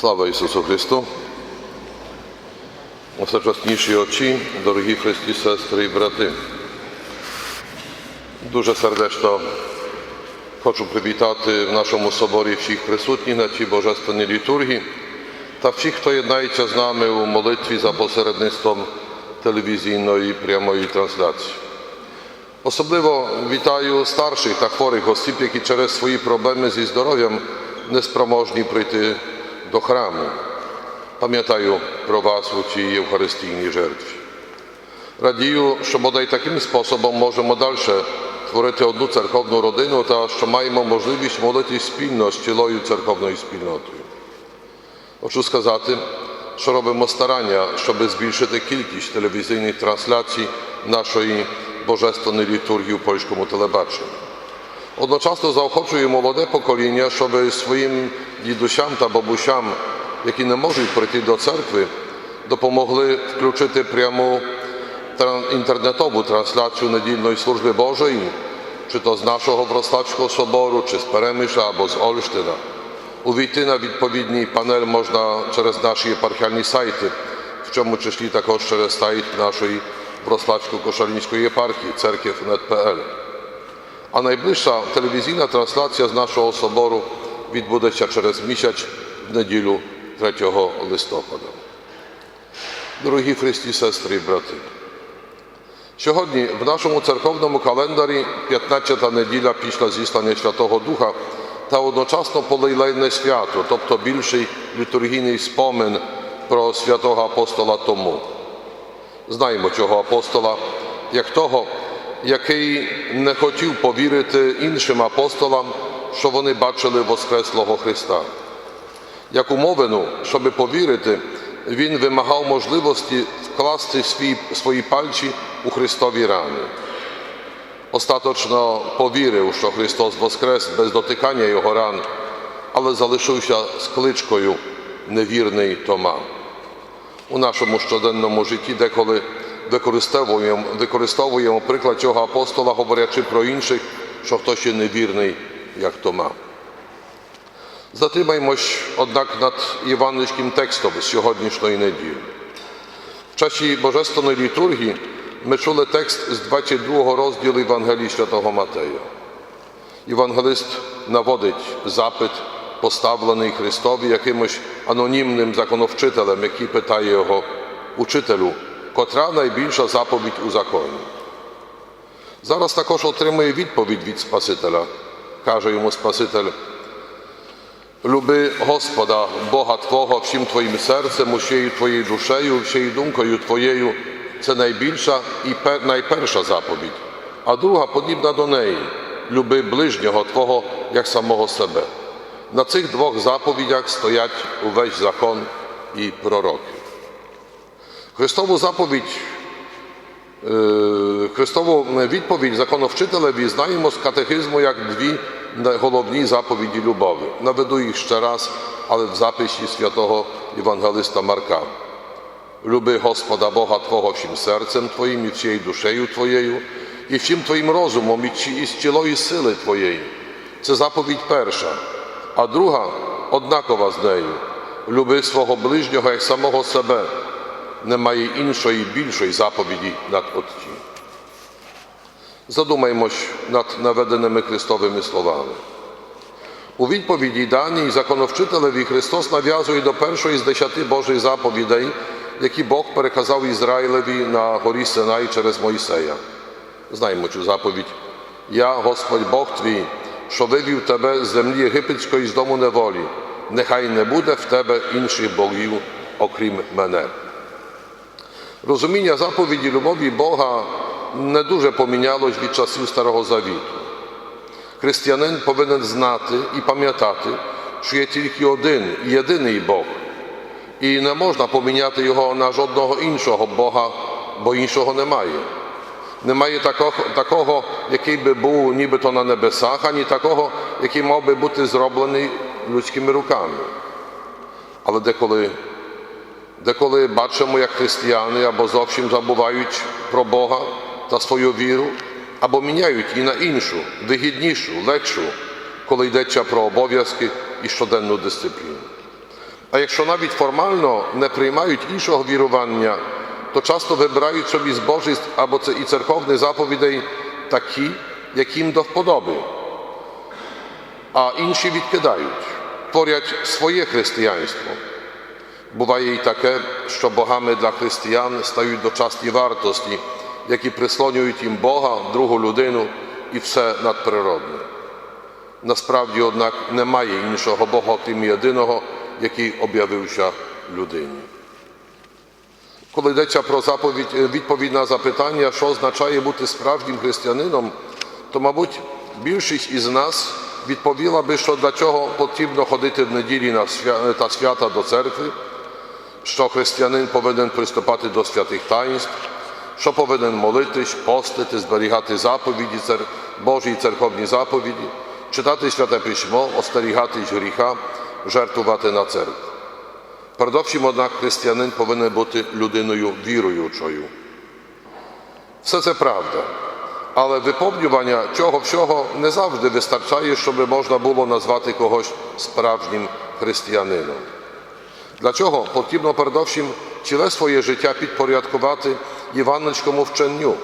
Слава Ісусу Христу! Всечасніші очі, дорогі христі, сестри і брати. Дуже сердечно хочу привітати в нашому соборі всіх присутніх на цій божественній літургії та всіх, хто єднається з нами у молитві за посередництвом телевізійної прямої трансляції. Особливо вітаю старших та хворих осіб, які через свої проблеми зі здоров'ям неспроможні прийти до храму. Пам'ятаю про вас у цій Євхаристійній жертві. Радію, що бодай таким способом можемо далі творити одну церковну родину та що маємо можливість молитись спільно з цілою церковною спільнотою. Хочу сказати, що робимо старання, щоб збільшити кількість телевізійних трансляцій нашої божественної літургії у польському телебаченні. Одночасно заохочую молоде покоління, щоб своїм дідусям та бабусям, які не можуть прийти до церкви, допомогли включити пряму інтернетову трансляцію недільної служби Божої, чи то з нашого Врославського собору, чи з Перемиша або з Ольштина. Увійти на відповідний панель можна через наші єпархіальні сайти, в чому числі також через сайт нашої Врославсько-Кошалінської єпархії церків.net.pl. А найближча телевізійна трансляція з нашого собору відбудеться через місяць в неділю 3 листопада. Дорогі христі, сестри і брати, сьогодні в нашому церковному календарі 15-та неділя після зіслання Святого Духа та одночасно полейленне свято, тобто більший літургійний спомин про святого апостола Тому. Знаємо цього апостола як того, який не хотів повірити іншим апостолам, що вони бачили Воскреслого Христа. Як умовину, щоб повірити, він вимагав можливості вкласти свій, свої пальці у Христові рани. Остаточно повірив, що Христос воскрес без дотикання його ран, але залишився з кличкою невірний Тома. У нашому щоденному житті деколи використовуємо, використовуємо приклад цього апостола, говорячи про інших, що хтось є невірний, як Тома. Затримаймось, однак, над євангельським текстом сьогоднішньої неділі. В часі Божественної літургії ми чули текст з 22 розділу Євангелії Святого Матея. Євангелист наводить запит, поставлений Христові якимось анонімним законовчителем, який питає його, учителю, котра найбільша заповідь у законі. Зараз також отримує відповідь від Спасителя. Каже йому Спаситель, Люби Господа, Бога Твого всім Твоїм серцем, усією Твоєю душею, всією думкою Твоєю. Це найбільша і пер- найперша заповідь. А друга подібна до неї люби ближнього Твого як самого себе. На цих двох заповідях стоять увесь закон і пророки. Христову заповідь Е, Христову відповідь законовчителеві знаємо з катехизму як дві головні заповіді любові. Наведу їх ще раз, але в записі святого Євангелиста Марка. Люби Господа Бога Твого всім серцем Твоїм і всією душею Твоєю, і всім Твоїм розумом, і з цілої сили Твоєї. Це заповідь перша, а друга однакова з нею. Люби свого ближнього як самого себе немає іншої більшої заповіді над отці. Задумаймось над наведеними Христовими словами. У відповіді даній законовчителеві Христос нав'язує до першої з десяти Божих заповідей, які Бог переказав Ізраїлеві на горі Синай через Мойсея. Знаємо цю заповідь. Я, Господь Бог твій, що вивів тебе з землі єгипетської з дому неволі, нехай не буде в тебе інших богів, окрім мене. Розуміння заповіді любові Бога не дуже помінялось від часів Старого Завіту. Християнин повинен знати і пам'ятати, що є тільки один єдиний Бог, і не можна поміняти його на жодного іншого Бога, бо іншого немає. Немає такого, такого, який би був нібито на небесах, ані такого, який мав би бути зроблений людськими руками. Але деколи Деколи бачимо, як християни або зовсім забувають про Бога та свою віру, або міняють її на іншу, вигіднішу, легшу, коли йдеться про обов'язки і щоденну дисципліну. А якщо навіть формально не приймають іншого вірування, то часто вибирають собі з божіств або це і церковних заповідей такі, які їм до вподоби, а інші відкидають, творять своє християнство. Буває і таке, що богами для християн стають дочасні вартості, які прислонюють їм Бога, другу людину і все надприродне. Насправді, однак, немає іншого Бога, крім єдиного, який об'явився людині. Коли йдеться про заповідь, е, відповідь на запитання, що означає бути справжнім християнином, то, мабуть, більшість із нас відповіла би, що для чого потрібно ходити в неділі свя- та свята до церкви, що християнин повинен приступати до святих таїнств, що повинен молитись, постити, зберігати заповіді, цер- Божі церковні заповіді, читати святе письмо, остерігатись гріха, жертвувати на церкву. Передовсім, однак, християнин повинен бути людиною віруючою. Все це правда. Але виповнювання цього всього не завжди вистачає, щоб можна було назвати когось справжнім християнином. Для чого потрібно передовсім ціле своє життя підпорядкувати євангельському вченню.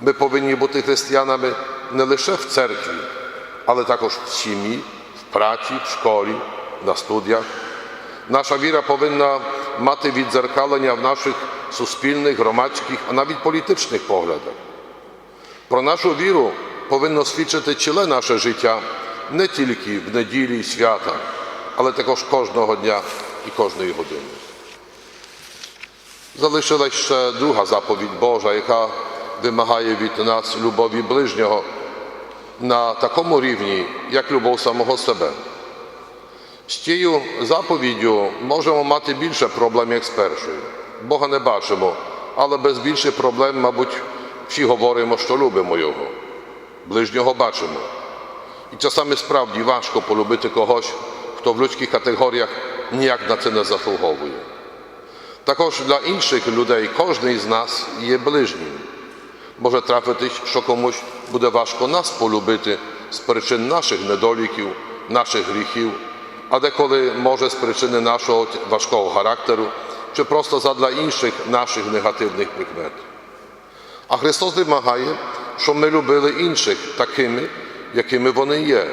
Ми повинні бути християнами не лише в церкві, але також в сім'ї, в праці, в школі, на студіях. Наша віра повинна мати віддзеркалення в наших суспільних, громадських, а навіть політичних поглядах. Про нашу віру повинно свідчити ціле наше життя не тільки в неділі і свята, але також кожного дня і кожної години. Залишилась ще друга заповідь Божа, яка вимагає від нас любові ближнього на такому рівні, як любов самого себе. З тією заповіддю можемо мати більше проблем, як з першою. Бога не бачимо, але без більших проблем, мабуть, всі говоримо, що любимо Його. Ближнього бачимо. І часами справді важко полюбити когось, хто в людських категоріях ніяк на це не заслуговує. Також для інших людей кожен із нас є ближнім. Може трапитись, що комусь буде важко нас полюбити з причин наших недоліків, наших гріхів, а деколи може з причини нашого важкого характеру чи просто задля інших наших негативних прикмет. А Христос вимагає, щоб ми любили інших такими, якими вони є.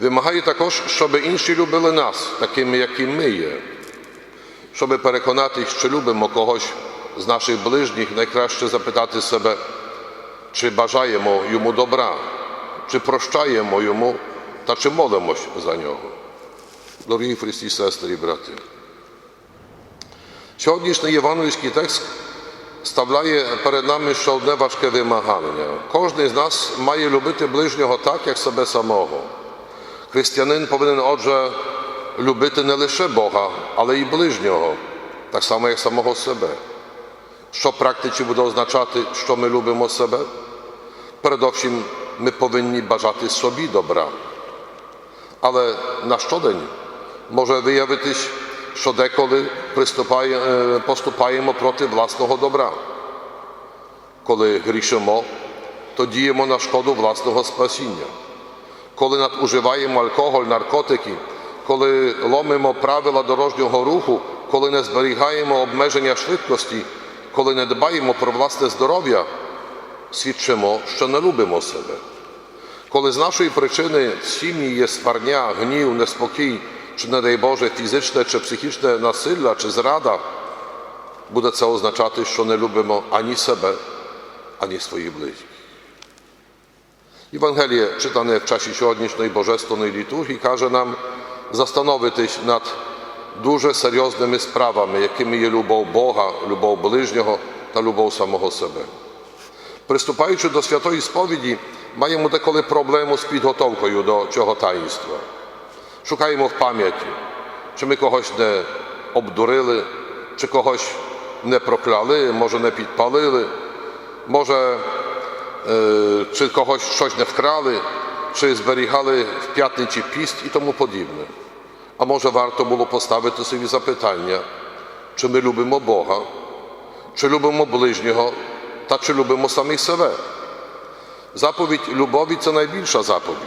Вимагає також, щоб інші любили нас, такими, якими ми є. Щоб переконатися, що любимо когось з наших ближніх, найкраще запитати себе, чи бажаємо йому добра, чи прощаємо йому та чи молимось за нього. Дорогі Христі, сестри і брати. Сьогоднішній євангельський текст ставляє перед нами ще одне важке вимагання. Кожен з нас має любити ближнього так, як себе самого. Християнин повинен, отже, любити не лише Бога, але й ближнього, так само, як самого себе. Що в практиці буде означати, що ми любимо себе? Передовсім ми повинні бажати собі добра. Але на щодень може виявитись, що деколи е, поступаємо проти власного добра. Коли грішимо, то діємо на шкоду власного спасіння. Коли надуживаємо алкоголь, наркотики, коли ломимо правила дорожнього руху, коли не зберігаємо обмеження швидкості, коли не дбаємо про власне здоров'я, свідчимо, що не любимо себе. Коли з нашої причини в сім'ї є сварня, гнів, неспокій, чи, не дай Боже, фізичне чи психічне насилля чи зрада, буде це означати, що не любимо ані себе, ані своїх близьких. Євангеліє, читане в часі сьогоднішньої божественної літургії, каже нам застановитись над дуже серйозними справами, якими є любов Бога, любов ближнього та любов самого себе. Приступаючи до святої сповіді, маємо деколи проблему з підготовкою до цього таїнства. Шукаємо в пам'яті, чи ми когось не обдурили, чи когось не прокляли, може не підпалили, може чи когось щось не вкрали, чи зберігали в п'ятниці піст і тому подібне. А може варто було поставити собі запитання, чи ми любимо Бога, чи любимо ближнього та чи любимо самих себе. Заповідь любові це найбільша заповідь.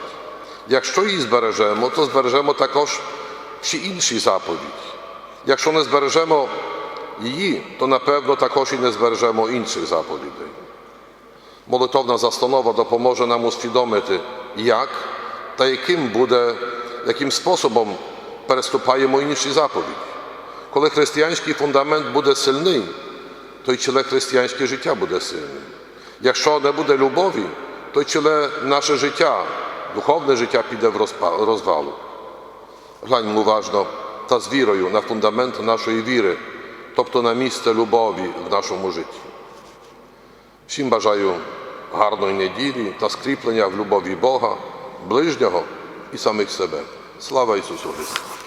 Якщо її збережемо, то збережемо також всі інші заповіді. Якщо не збережемо її, то напевно також і не збережемо інших заповідей. Молитовна застанова допоможе нам усвідомити, як та яким буде, яким способом переступаємо інші заповіді. Коли християнський фундамент буде сильний, то й ціле християнське життя буде сильним. Якщо не буде любові, то й ціле наше життя, духовне життя піде в розвалу. Гляньмо уважно та з вірою на фундамент нашої віри, тобто на місце любові в нашому житті. Всім бажаю гарної неділі та скріплення в любові Бога, ближнього і самих себе. Слава Ісусу Христу!